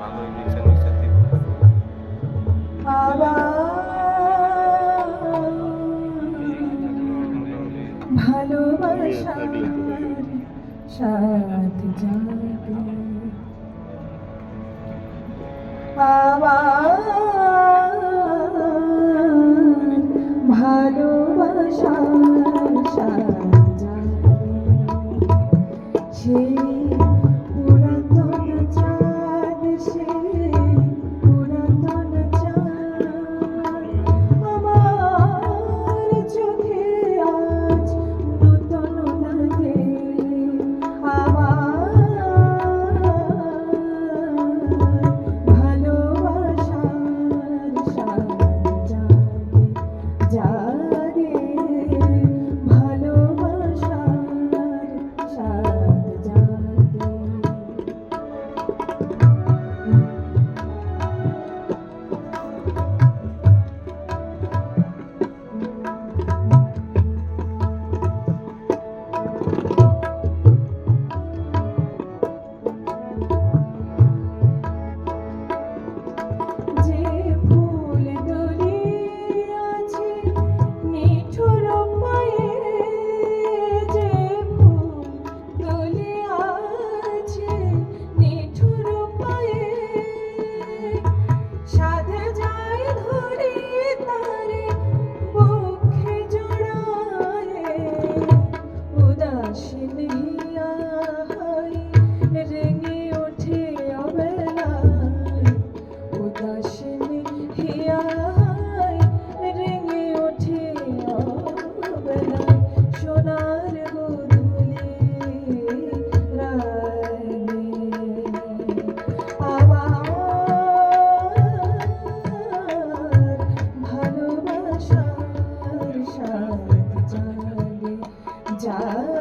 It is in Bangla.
ভালো ইঞ্জেকশন বাবা ভালোবাসার সাথ বাবা じ。